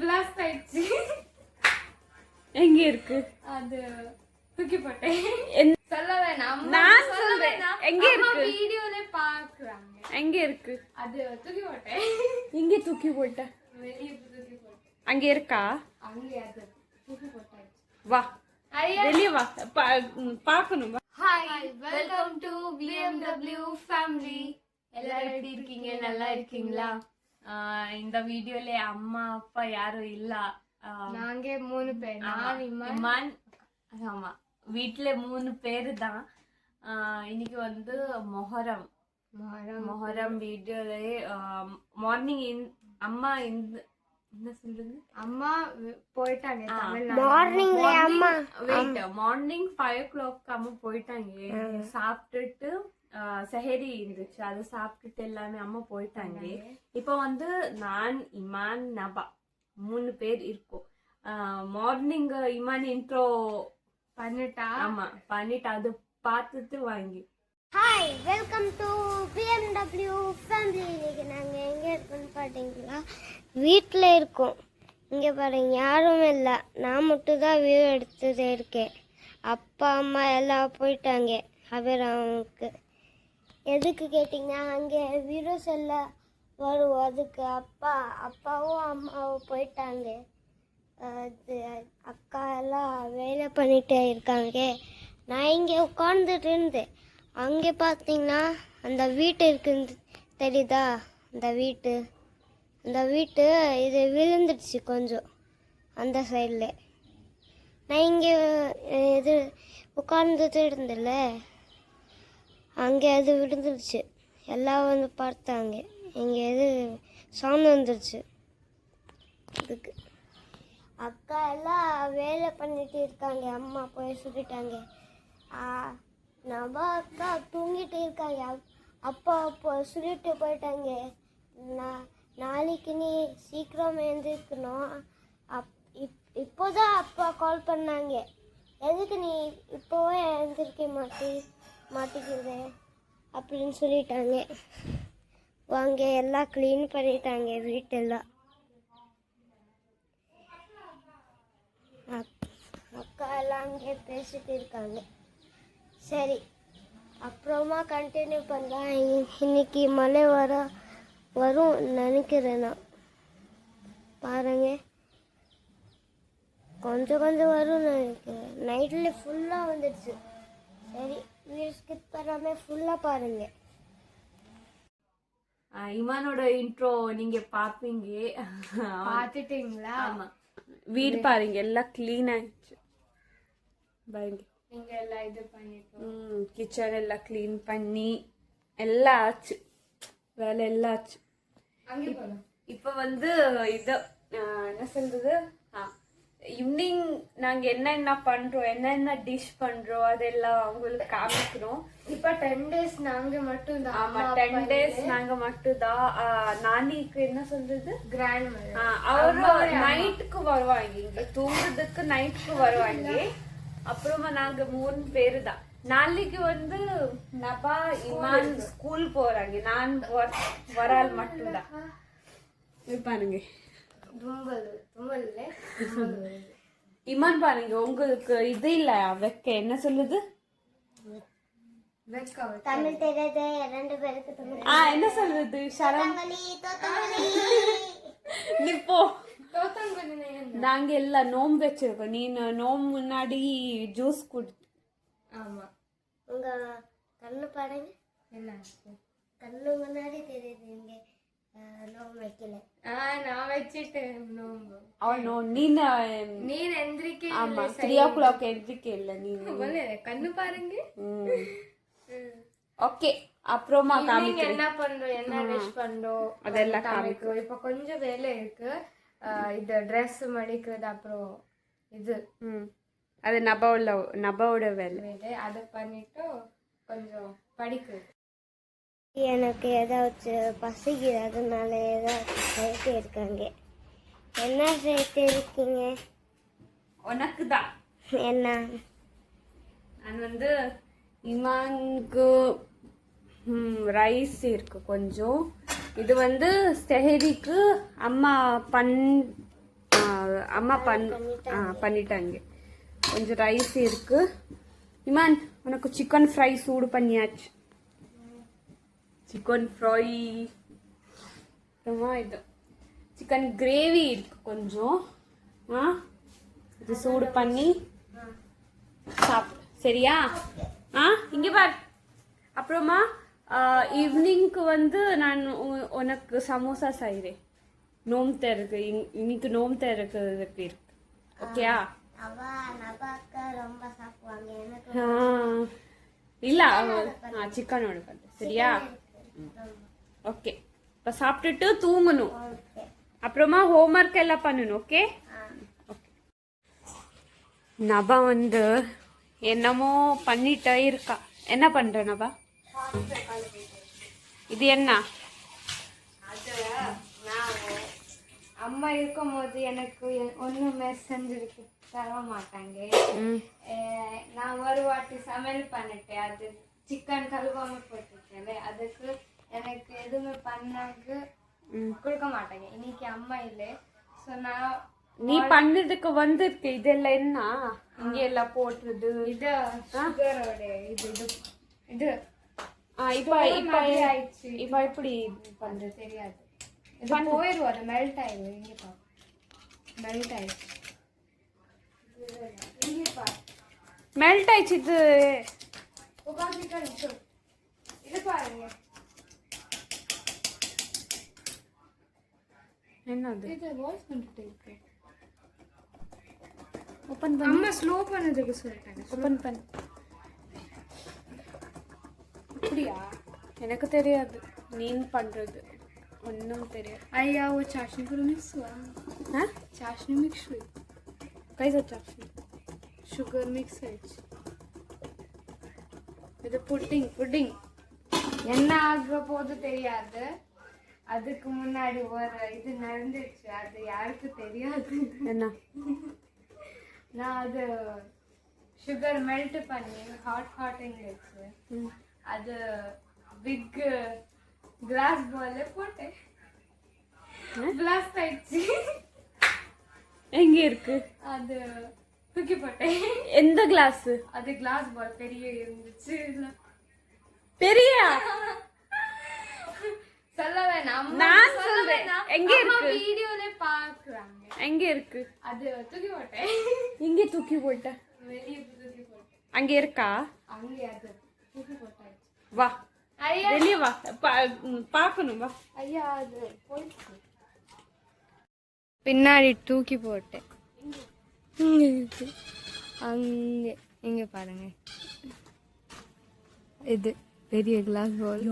Blast ஆயிடுச்சு. எங்க இருக்கு? அது தூக்கி போட்டேன் சொல்ல வேணாம். நான் சொல்ல சொல்றேன். வேணாம். எங்க இருக்கு? வீடியோல பாக்குறாங்க. எங்க இருக்கு? அது தூக்கி போட்டேன் இங்க தூக்கி போட்ட வெளியே தூக்கி போட்டேன் அங்க இருக்கா? அங்கே அது தூக்கி வா. வெளிய வா. பார்க்கணும். Hi welcome to BMW family எல்லாரும் எப்படி இருக்கீங்க? நல்லா இருக்கீங்களா? இந்த வீடியோல அம்மா அப்பா யாரும் இல்ல. நாங்க மூணு பேர். நான் இமான் ஆமா வீட்ல மூணு பேரு தான் ஆஹ் இன்னைக்கு வந்து மொஹரம். மொஹரம். வீடியோல மார்னிங் அம்மா இந்த என்ன சொல்றது? அம்மா போயிட்டாங்க மார்னிங்ல அம்மா. Wait morning five o'clock அம்மா போயிட்டாங்க. சாப்பிட்டுட்டு செஹரி இருந்துச்சு. அது சாப்பிட்டுட்டு எல்லாமே அம்மா போயிட்டாங்க. இப்போ வந்து நான் இமான் நபா மூணு பேர் இருக்கோம். மார்னிங் இமான் இன்ட்ரோ பண்ணிட்டா? ஆமா பண்ணிட்டு. அது பார்த்துட்டு வாங்கி. Hi welcome to BMW family இன்னைக்கு நாங்கள் எங்கே இருக்கோம்னு பார்த்தீங்களா வீட்டில் இருக்கோம். இங்கே பாருங்க யாரும் இல்லை. நான் மட்டும் தான் வீடு எடுத்துட்டு இருக்கேன். அப்பா அம்மா எல்லாம் போயிட்டாங்க. அபிராமுக்கு எதுக்கு கேட்டிங்கன்னா அங்கே வீரோ எல்லாம் வரும் அதுக்கு அப்பா அப்பாவும் அம்மாவும் போயிட்டாங்க. அது அக்கா எல்லாம் வேலை பண்ணிகிட்டே இருக்காங்க. நான் இங்கே உட்காந்துட்டு இருந்தேன். அங்கே பார்த்தீங்கன்னா அந்த வீட்டு இருக்குன்னு தெரியுதா? அந்த வீட்டு அந்த வீட்டு இது விழுந்துடுச்சு கொஞ்சம் அந்த சைடில் நான் இங்கே இது உட்கார்ந்துட்டு இருந்தேன்ல. அங்கே அது விழுந்துருச்சு. எல்லாம் வந்து பார்த்தாங்க. இங்கே இது சாமி வந்துருச்சு. இதுக்கு அக்கா எல்லாம் வேலை பண்ணிட்டு இருக்காங்க. அம்மா போய் சொல்லிட்டாங்க. நம்ம அக்கா தூங்கிட்டு இருக்காங்க. அப்- அப்பா அப்போ சொல்லிட்டு போயிட்டாங்க. நான் நாளைக்கு நீ சீக்கிரம் எழுந்திருக்கணும். அப் இப் இப்போதான் அப்பா கால் பண்ணாங்க. எதுக்கு நீ இப்போவே எழுந்திருக்க மாட்டி? மாட்டிக்கிறது அப்படின்னு சொல்லிட்டாங்க. வாங்க எல்லாம் க்ளீன் பண்ணிட்டாங்க வீட்டெல்லாம். அக்- அக்கா எல்லாம் அங்கே பேசிட்டு இருக்காங்க. சரி அப்புறமா கண்டினியூ பண்ணலாம். இன்னைக்கு மழை வர வரும் நினைக்கிறேன் நான். பாருங்க. கொஞ்சம் கொஞ்சம் வரும்னு நினைக்கிறேன். நைட்டில் ஃபுல்லாக வந்துடுச்சு. சரி வீடு ஸ்கிப் பண்ணாமல் ஃபுல்லாக பாருங்க. ஆஹ், இமானோட இன்ட்ரோ நீங்க பாப்பீங்க. பாத்துட்டீங்களா? ஆமா. வீடு பாருங்க எல்லாம் க்ளீன் ஆயிடுச்சு. பாருங்க. நீங்க எல்லாம் இது பண்ணிட்டோம். கிச்சன் எல்லாம் க்ளீன் பண்ணி எல்லாம் ஆச்சு. வேலை எல்லாம் ஆச்சு. இப்போ வந்து இது என்ன சொல்றது? ஈவினிங் நாங்க என்னென்ன பண்றோம் என்னென்ன டிஷ் பண்றோம் அதெல்லாம் உங்களுக்கு காமிக்கிறோம். இப்ப டென் டேஸ் நாங்க மட்டும் தான் ஆமா டென் டேஸ் நாங்க மட்டும்தான் ஆஹ், நானிக்கு என்ன சொல்றது? கிராண்ட் அவரு நைட்டுக்கு வருவாங்க இங்க. தூங்குறதுக்கு நைட்டுக்கு வருவாங்க. அப்புறமா நாங்க மூணு பேரு தான். நாளைக்கு வந்து நபா இமான் ஸ்கூல் போறாங்க. நான் வர- வரால் மட்டும்தான் பாருங்க. இமான் பாருங்க உங்களுக்கு இது இல்ல வைக்க. என்ன சொல்லுது? வெக்க தமிழ் தெரியாத ரெண்டு பேருக்கு தமிழ் ஆ என்ன சொல்றது சரம் நீ போ நாங்க எல்லாம் நோம்பு வச்சிருக்கோம். நீ நோம்பு முன்னாடி ஜூஸ் குடி. ஆமா. உங்க கண்ணு பாருங்க. என்ன? கண்ணு முன்னாடி தெரியுது இங்க. நோ நீ நீ எந்திரிக்க ஆமா த்ரீ ஓ கிளாக் எதுக்கு இல்ல நீ கண்ணு பாருங்க. ஓகே அப்புறமா நீங்க என்ன பண்றோம் என்ன டிஷ் பண்றோம்? அதெல்லாம் காமிக்கிறோம் இப்ப கொஞ்சம் வேலை இருக்கு. இது ட்ரெஸ் மடிக்கிறது அப்புறம் இது. அது நபாவோட நபாவோட வேலை அதை பண்ணிட்டு கொஞ்சம் படிக்கிறது. எனக்கு ஏதாச்சும் பசிக்குது அதனால ஏதாச்சும் சேர்த்து இருக்காங்க என்ன சேர்த்து இருக்கீங்க உனக்கு தான் என்ன? நான் வந்து இமானுக்கு ரைஸ் இருக்கு கொஞ்சம். இது வந்து செஹரிக்கு அம்மா பண் அம்மா பண் ஆ பண்ணிட்டாங்க. கொஞ்சம் ரைஸ் இருக்கு. இமான் உனக்கு சிக்கன் ஃப்ரை சூடு பண்ணியாச்சு. சிக்கன் ஃப்ரை அப்புறமா இது சிக்கன் கிரேவி இருக்கு கொஞ்சம். ஆ? இது சூடு பண்ணி சாப்பிடு. சரியா? ஆ? இங்கே பார். அப்புறமா ஈவினிங்க்கு வந்து நான் உ- உனக்கு சமோசா செய்கிறேன் நோம் இருக்கு இன்- இன்னைக்கு நோம் இருக்கு இருக்கு. ஓகேயா? இல்ல சிக்கனோட பண்ணு சரியா? ஓகே இப்போ சாப்பிட்டுட்டு தூங்கணும். அப்புறமா ஹோம்ஒர்க் எல்லாம் பண்ணணும் ஓகே ஓகே நபா வந்து என்னமோ பண்ணிட்டே இருக்கா. என்ன பண்ற நபா? இது என்ன? அம்மா இருக்கும் போது எனக்கு ஒண்ணுமே செஞ்சிருக்கு தர மாட்டாங்க நான் ஒரு வாட்டி சமையல் பண்ணிட்டேன் அது சிக்கன் கழுவாம போட்டுருக்கேன். அதுக்கு எனக்கு எதுவுமே பண்ணாங்க ம். கொடுக்க மாட்டாங்க. இன்னைக்கு அம்மா இல்லை. ஸோ நான் நீ பண்ணதுக்கு வந்திருக்கு. இதெல்லாம் என்ன? இங்க எல்லாம் போட்டுறது இது சுகரோட இது இது. இது. இப்ப இப்ப ஆயிடுச்சு. இப்ப எப்படி பண்றது தெரியாது. இது போயிடும் அது மெல்ட் ஆயிடும் இங்க பாரு. மெல்ட் ஆயிடுச்சு. மெல்ட் ஆயிடுச்சு. இது உட்காந்துட்டா நிற்கும் இது பாருங்க. வாய்ஸ் பண்ணிட்டு இருக்கு. ஓபன் பண்ணு. ஸ்லோ பண்ணதுக்கு சொல்லிட்டாங்க. ஓபன் பண்ணு. அப்படியா? எனக்கு தெரியாது. நீ பண்றது. ஒன்றும் தெரியாது. ஐயா ஓ சாஷ்னி குரு மிக்ஸ் சாஷ்னி மிக்ஸ் கை சாஷ்னி சுகர் மிக்ஸ் ஆயிடுச்சு. இது புட்டிங் புட்டிங். என்ன ஆக போது தெரியாது. அதுக்கு முன்னாடி ஒரு இது நடந்துச்சு அது யாருக்கு தெரியாது. என்ன? நான் அது சுகர் மெல்ட் பண்ணி ஹாட் ஹாட் இருந்துச்சு ம். அது பிக் கிளாஸ் பால் போட்டேன். பிளாஸ்ட் ஆயிடுச்சு. எங்க இருக்கு? அது தூக்கி போட்டேன் எந்த கிளாஸ் அது கிளாஸ் பால் பெரிய இருந்துச்சு. பெரிய? சொல்ல வேணாம். அம்மா நான் சொல்றேன். எங்க இருக்கு? வீடியோல பாக்குறாங்க. எங்க இருக்கு? அது தூக்கி போட்டேன் இங்க தூக்கி போட்ட வெளியே தூக்கி போட்டேன் அங்க இருக்கா? அங்கே அது தூக்கி வா. வெளிய வா. பா- ம், பார்க்கணும் வா. ஐயா அது போயிடுச்சு. பின்னாடி தூக்கி போட்டேன் இங்க இருக்கு. அங்கே இங்க பாருங்க. இது பெரிய கிளாஸ் பால்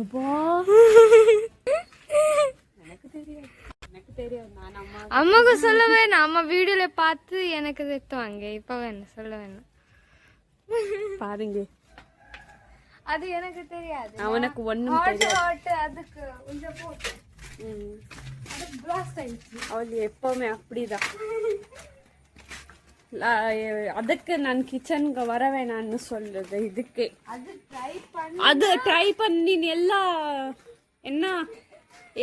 எனக்கு தெரியாது. அம்மாவுக்கு சொல்ல வேணாம். அம்மா வீடியோல பார்த்து எனக்கு தெத்துவாங்க இப்போ வேணும் சொல்ல வேணாம். பாருங்க. அது எனக்கு தெரியாது. அவனுக்கு ஒண்ணும் அதுக்கு கொஞ்சம் போட்டு. அவள் எப்பவுமே அப்படிதான். அதுக்கு நான் கிச்சனுக்கு வர வேணாம்னு சொல்றது இதுக்கு. அது ட்ரை பண்ணி அது ட்ரை பண்ணி நீ எல்லாம் என்ன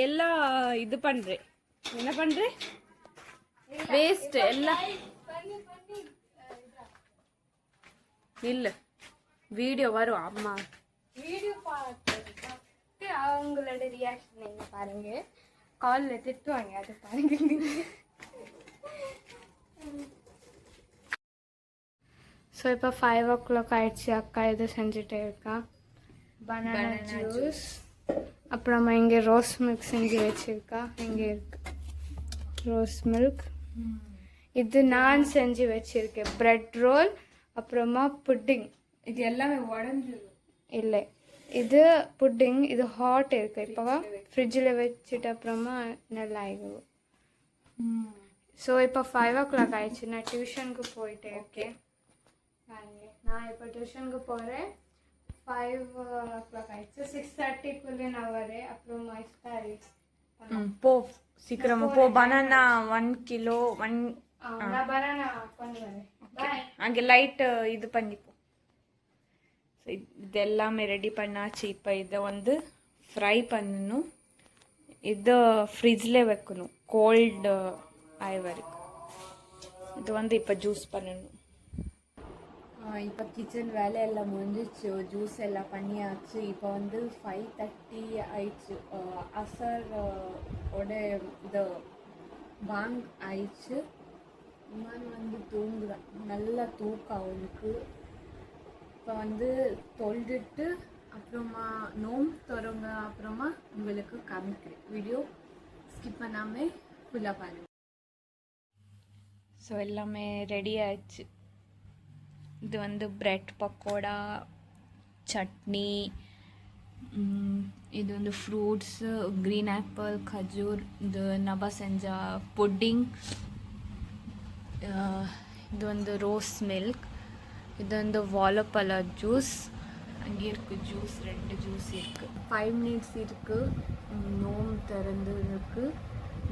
எல்லாம் இது பண்றேன் என்ன பண்றேன் வேஸ்ட் எல்லாம் இல்ல வீடியோ வரும் அம்மா. வீடியோ பார்த்து அவங்களோட ரியாக்ஷன் நீங்க பாருங்க. கால்ல திட்டுவாங்க அது பாருங்க. ஸோ இப்போ ஃபைவ் ஓ கிளாக் ஆயிடுச்சு அக்கா இது செஞ்சுட்டே இருக்கா? பனானா ஜூஸ் அப்புறமா இங்கே ரோஸ் மில்க் செஞ்சு வச்சிருக்கா? இங்கே இருக்கு. ரோஸ் மில்க் இது நான் செஞ்சு வச்சிருக்கேன். பிரெட் ரோல் அப்புறமா புட்டிங் இது எல்லாமே உடஞ்சு இல்லை. இது புட்டிங் இது ஹாட் இருக்கு. இப்போ ஃப்ரிட்ஜில் வச்சுட்டு அப்புறமா நல்லா ஆகிடும் ஸோ இப்போ ஃபைவ் ஓ கிளாக் ஆயிடுச்சு. நான் டியூஷனுக்கு போயிட்டேன் ஓகே நான் இப்போ டியூஷனுக்கு போகிறேன் ஃபைவ் ஓ கிளாக் ஆயிடுச்சு. சிக்ஸ் தேர்ட்டிக்குள்ளே நான் வரேன். அப்புறமா இஃப்தாரி போ. சீக்கிரமா போ. பனானா ஒன் கிலோ ஒன் நான் பனானா கொண்டு வரேன். பாய் அங்கே லைட் இது பண்ணிப்போம். இது இது எல்லாமே ரெடி பண்ணாச்சு. இப்போ இதை வந்து ஃப்ரை பண்ணணும். இது ஃப்ரிட்ஜில் வைக்கணும். கோல்டு ஆய் வரைக்கும். இது வந்து இப்போ ஜூஸ் பண்ணணும். இப்போ கிச்சன் வேலை எல்லாம் முடிஞ்சிச்சு ஜூஸ் எல்லாம் பண்ணியாச்சு. இப்போ வந்து ஃபைவ் தேர்ட்டி ஆயிடுச்சு. அஹ் அசர் அஹ், ஓட இது பாங் ஆயிடுச்சு. நான் வந்து தூங்குறான் நல்லா தூக்கம் அவனுக்கு. இப்போ வந்து தொழுதுட்டு அப்புறமா நோம் தொடங்க அப்புறமா உங்களுக்கு காமிக்கிறேன். வீடியோ ஸ்கிப் பண்ணாமல் ஃபுல்லாக பாருங்க. ஸோ எல்லாமே ரெடி ஆயிடுச்சு. இது வந்து பிரெட் பக்கோடா சட்னி இது வந்து ஃப்ரூட்ஸு க்ரீன் ஆப்பிள் கஜூர் இது நபா செஞ்ச புட்டிங் இது வந்து ரோஸ் மில்க் இது வந்து வாழைப்பழ ஜூஸ் அங்கே இருக்குது ஜூஸ் ரெண்டு ஜூஸ் இருக்குது ஃபைவ் மினிட்ஸ் இருக்குது நோம் திறந்து இருக்கு.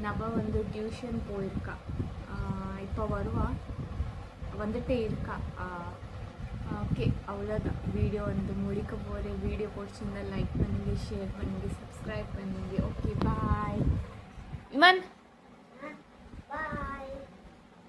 நப வந்து டியூஷன் போயிருக்கா. இப்போ வருவா. வந்துட்டே இருக்கா. ஓகே அவ்வளோதான் வீடியோ வந்து முடிக்க போகிறேன் வீடியோ பிடிச்சிருந்தா லைக் பண்ணுங்க ஷேர் பண்ணுங்கள் சப்ஸ்கிரைப் பண்ணுங்க. Okay bye a man. பாய்